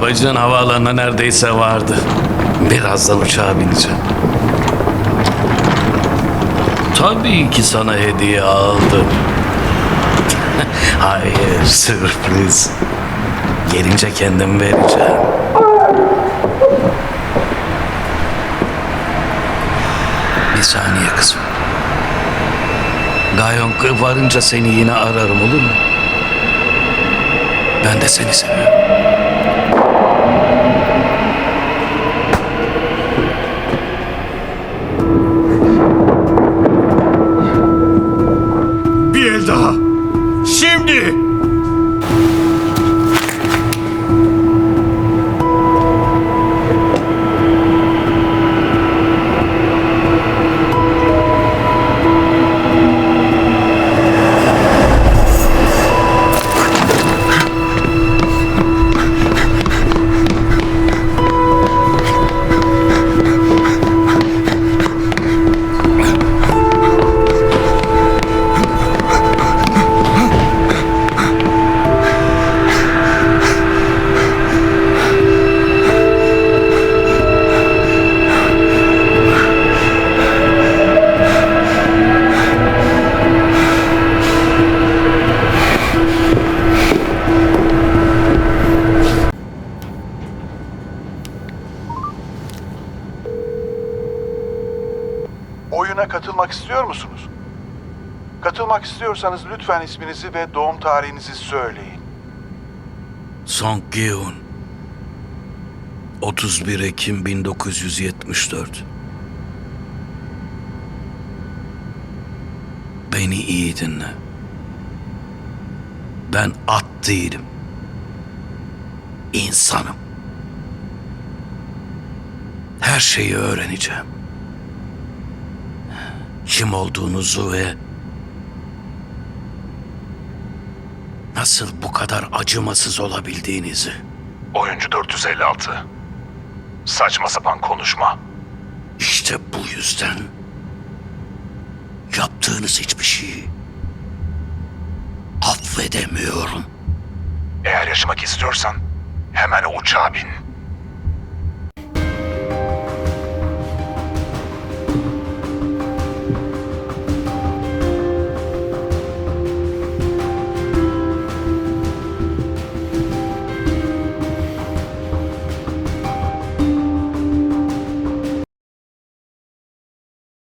Babacığın havaalanına neredeyse vardı. Birazdan uçağa bineceğim. Tabii ki sana hediye aldım. Hayır, sürpriz. Gelince kendim vereceğim. Bir saniye kızım. Gayon varınca seni yine ararım olur mu? Ben de seni seviyorum. Oyuna katılmak istiyor musunuz? Katılmak istiyorsanız lütfen isminizi ve doğum tarihinizi söyleyin. Song Gi-hun 31 Ekim 1974 Beni iyi dinle. Ben at değilim. İnsanım. Her şeyi öğreneceğim kim olduğunuzu ve nasıl bu kadar acımasız olabildiğinizi. Oyuncu 456. Saçma sapan konuşma. İşte bu yüzden yaptığınız hiçbir şeyi affedemiyorum. Eğer yaşamak istiyorsan hemen uçağa bin.